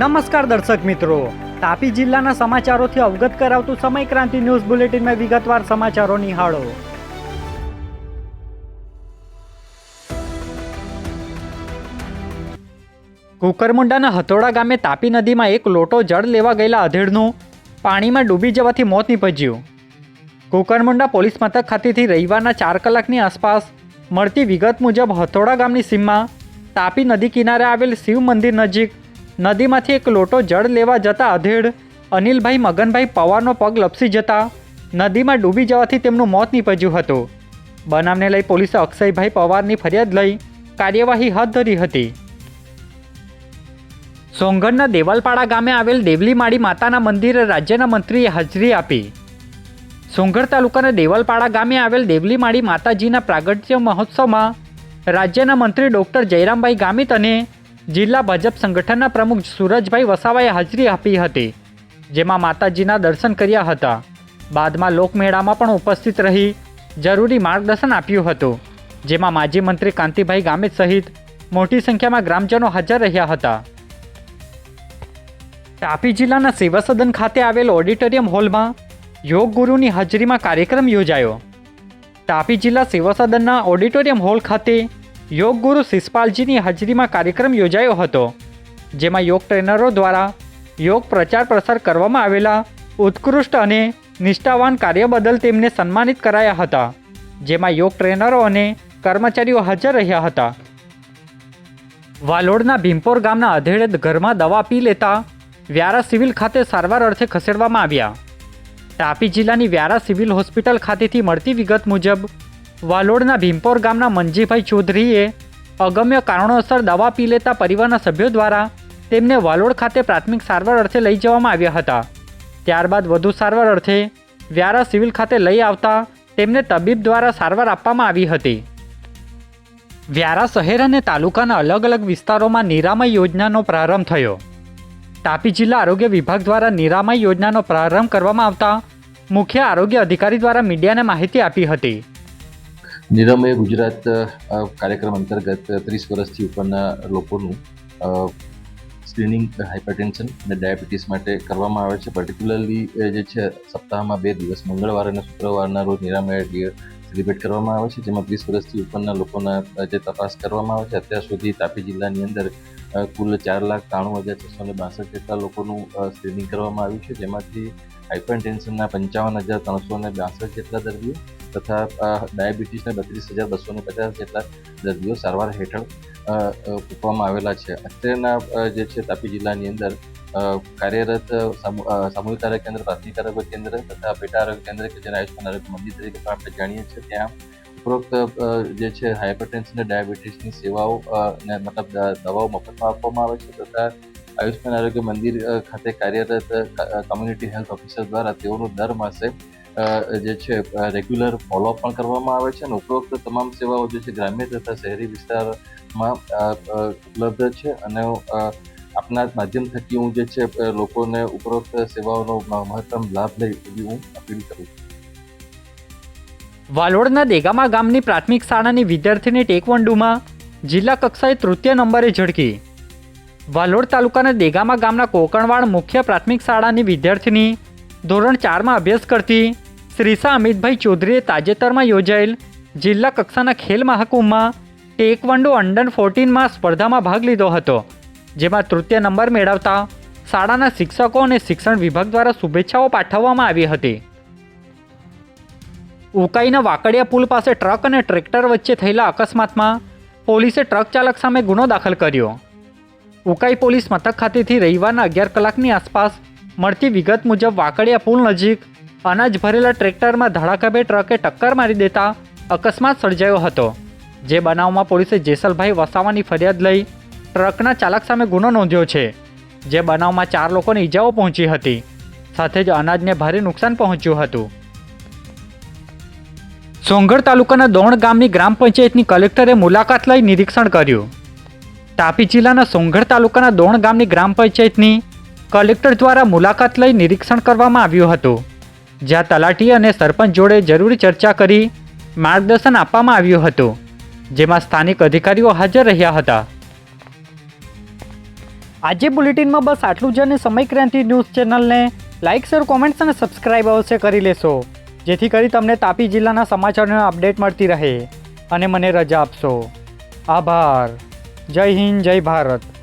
નમસ્કાર દર્શક મિત્રો. તાપી જિલ્લાના સમાચારોથી અવગત કરાવતું સમય ક્રાંતિ ન્યૂઝ બુલેટિનમાં વિગતવાર સમાચારો નિહાળો. કુકરમુંડાના હથોડા ગામે તાપી નદીમાં એક લોટો જળ લેવા ગયેલા અધેડનું પાણીમાં ડૂબી જવાથી મોત નીપજ્યું. કુકરમુંડા પોલીસ મથક ખાતેથી રવિવારના ચાર કલાકની આસપાસ મળતી વિગત મુજબ હથોડા ગામની સીમમાં તાપી નદી કિનારે આવેલ શિવ મંદિર નજીક નદીમાંથી એક લોટો જળ લેવા જતા અધેડ, અનિલભાઈ મગનભાઈ પવારનો પગ લપસી જતા નદીમાં ડૂબી જવાથી તેમનું મોત નીપજ્યું હતું. બનાવને લઈ પોલીસે અક્ષયભાઈ પવારની ફરિયાદ લઈ કાર્યવાહી હાથ ધરી હતી. સોંગઢના દેવલપાડા ગામે આવેલ દેવલીમાળી માતાના મંદિરે રાજ્યના મંત્રીએ હાજરી આપી. સોંગઢ તાલુકાના દેવલપાડા ગામે આવેલ દેવલીમાળી માતાજીના પ્રાગટ્ય મહોત્સવમાં રાજ્યના મંત્રી ડૉક્ટર જયરામભાઈ ગામિત અને જિલ્લા ભાજપ સંગઠનના પ્રમુખ સુરજભાઈ વસાવાએ હાજરી આપી હતી, જેમાં માતાજીના દર્શન કર્યા હતા. બાદમાં લોકમેળામાં પણ ઉપસ્થિત રહી જરૂરી માર્ગદર્શન આપ્યું હતું, જેમાં માજી મંત્રી કાંતિભાઈ ગામિત સહિત મોટી સંખ્યામાં ગ્રામજનો હાજર રહ્યા હતા. તાપી જિલ્લાના સેવા સદન ખાતે આવેલ ઓડિટોરિયમ હોલમાં યોગ ગુરુની હાજરીમાં કાર્યક્રમ યોજાયો. તાપી જિલ્લા સેવા સદનના ઓડિટોરિયમ હોલ ખાતે યોગ ગુરુ શિષપાલજીની હાજરીમાં કાર્યક્રમ યોજાયો હતો, જેમાં યોગ ટ્રેનરો દ્વારા યોગ પ્રચાર પ્રસાર કરવામાં આવેલા ઉત્કૃષ્ટ અને નિષ્ઠાવાન કાર્ય બદલ તેમને સન્માનિત કરાયા હતા, જેમાં યોગ ટ્રેનરો અને કર્મચારીઓ હાજર રહ્યા હતા. વાલોડના ભીમપોર ગામના અધેડે ઘરમાં દવા પી લેતા વ્યારા સિવિલ ખાતે સારવાર અર્થે ખસેડવામાં આવ્યા. તાપી જિલ્લાની વ્યારા સિવિલ હોસ્પિટલ ખાતેથી મળતી વિગત મુજબ વાલોડના ભીમપોર ગામના મંજીભાઈ ચૌધરીએ અગમ્ય કારણોસર દવા પી લેતા પરિવારના સભ્યો દ્વારા તેમને વાલોડ ખાતે પ્રાથમિક સારવાર અર્થે લઈ જવામાં આવ્યા હતા. ત્યારબાદ વધુ સારવાર અર્થે વ્યારા સિવિલ ખાતે લઈ આવતા તેમને તબીબ દ્વારા સારવાર આપવામાં આવી હતી. વ્યારા શહેર અને તાલુકાના અલગ અલગ વિસ્તારોમાં નિરામય યોજનાનો પ્રારંભ થયો. તાપી જિલ્લા આરોગ્ય વિભાગ દ્વારા નિરામય યોજનાનો પ્રારંભ કરવામાં આવતા મુખ્ય આરોગ્ય અધિકારી દ્વારા મીડિયાને માહિતી આપી હતી. નિરામય ગુજરાત કાર્યક્રમ અંતર્ગત ત્રીસ વર્ષથી ઉપરના લોકોનું સ્ક્રીનિંગ હાઇપરટેન્શન અને ડાયાબિટીસ માટે કરવામાં આવે છે. પર્ટિક્યુલરલી જે છે, સપ્તાહમાં બે દિવસ, મંગળવાર અને શુક્રવારના રોજ નિરામય ડિયર સેલિબ્રેટ કરવામાં આવે છે, જેમાં ત્રીસ વર્ષથી ઉપરના લોકોના જે તપાસ કરવામાં આવે છે. અત્યાર સુધી તાપી જિલ્લાની અંદર કુલ ચાર લાખ ત્રાણું હજાર છસો ને બાસઠ જેટલા લોકોનું સ્ક્રીનિંગ કરવામાં આવ્યું છે, જેમાંથી હાઇપરટેન્શનના પંચાવન હજાર ત્રણસો ને બાસઠ જેટલા દર્દીઓ તથા ડાયાબિટીસના બત્રીસ હજાર બસો ને પચાસ જેટલા દર્દીઓ સારવાર હેઠળ મૂકવામાં આવેલા છે. અત્યારના જે છે તાપી જિલ્લાની અંદર કાર્યરત સામૂહિક આરોગ્ય કેન્દ્ર, પ્રાથમિક આરોગ્ય કેન્દ્ર તથા પેટા આરોગ્ય કેન્દ્ર કે જેને આયુષ્માન આરોગ્ય મંદિર તરીકે પણ આપણે જાણીએ છીએ, ત્યાં ઉપરોક્ત જે છે હાઇપરટેન્શન ડાયાબિટીસની સેવાઓ મતલબ દવાઓ મફતમાં આપવામાં આવે છે તથા આયુષ્માન આરોગ્ય મંદિર ખાતે કાર્યરત કમ્યુનિટી હેલ્થ ઓફિસર દ્વારા તેઓનું દર માસે જે છે રેગ્યુલર ફોલોઅપ પણ કરવામાં આવે છે અને ઉપરોક્ત તમામ સેવાઓ જે છે ગ્રામ્ય તથા શહેરી વિસ્તારમાં ઉપલબ્ધ છે અને આપના માધ્યમ થકી હું જે છે લોકોને ઉપરોક્ત સેવાઓનો મહત્તમ લાભ લઈ એવી હું અપીલ કરું છું. વાલોડના દેગામા ગામની પ્રાથમિક શાળાની વિદ્યાર્થીની ટેકવંડુમાં જિલ્લા કક્ષાએ તૃતીય નંબરે ઝળકી વાલોડ તાલુકાના દેગામા ગામના કોકણવાડ મુખ્ય પ્રાથમિક શાળાની વિદ્યાર્થીની ધોરણ ચારમાં અભ્યાસ કરતી શ્રીસા અમિતભાઈ ચૌધરીએ તાજેતરમાં યોજાયેલ જિલ્લા કક્ષાના ખેલ મહાકુંભમાં ટેકવન્ડો અંડર ફોર્ટીનમાં સ્પર્ધામાં ભાગ લીધો હતો, જેમાં તૃતીય નંબર મેળવતા શાળાના શિક્ષકો અને શિક્ષણ વિભાગ દ્વારા શુભેચ્છાઓ પાઠવવામાં આવી હતી. ઉકાઈના વાકડિયા પુલ પાસે ટ્રક અને ટ્રેક્ટર વચ્ચે થયેલા અકસ્માતમાં પોલીસે ટ્રક ચાલક સામે ગુનો દાખલ કર્યો. ઉકાઈ પોલીસ મથક ખાતેથી રવિવારના અગિયાર કલાકની આસપાસ મળતી વિગત મુજબ વાકડિયા પુલ નજીક અનાજ ભરેલા ટ્રેક્ટરમાં ધડાકાભે ટ્રકે ટક્કર મારી દેતા અકસ્માત સર્જાયો હતો. જે બનાવમાં પોલીસે જેસલભાઈ વસાવાની ફરિયાદ લઈ ટ્રકના ચાલક સામે ગુનો નોંધ્યો છે, જે બનાવમાં ચાર લોકોને ઈજાઓ પહોંચી હતી. સાથે જ અનાજને ભારે નુકસાન પહોંચ્યું હતું. સોંગઢ તાલુકાના દોણ ગામની ગ્રામ પંચાયતની કલેક્ટરે મુલાકાત લઈ નિરીક્ષણ કર્યું. તાપી જિલ્લાના સોંગઢ તાલુકાના દોણ ગામની ગ્રામ પંચાયતની કલેક્ટર દ્વારા મુલાકાત લઈ નિરીક્ષણ કરવામાં આવ્યું હતું. જ્યાં તલાટી અને સરપંચ જોડે જરૂરી ચર્ચા કરી માર્ગદર્શન આપવામાં આવ્યું હતું, જેમાં સ્થાનિક અધિકારીઓ હાજર રહ્યા હતા. આજે બુલેટિનમાં બસ આટલું જ અને સમય ક્રાંતિ ન્યૂઝ ચેનલને લાઇક શેર, કોમેન્ટ્સ અને સબસ્ક્રાઇબ અવશ્ય કરી લેશો, જેથી કરી તમને તાપી જિલ્લાના સમાચારોની અપડેટ મળતી રહે. અને મને રજા આપશો. આભાર. જય હિન્દ જય ભારત.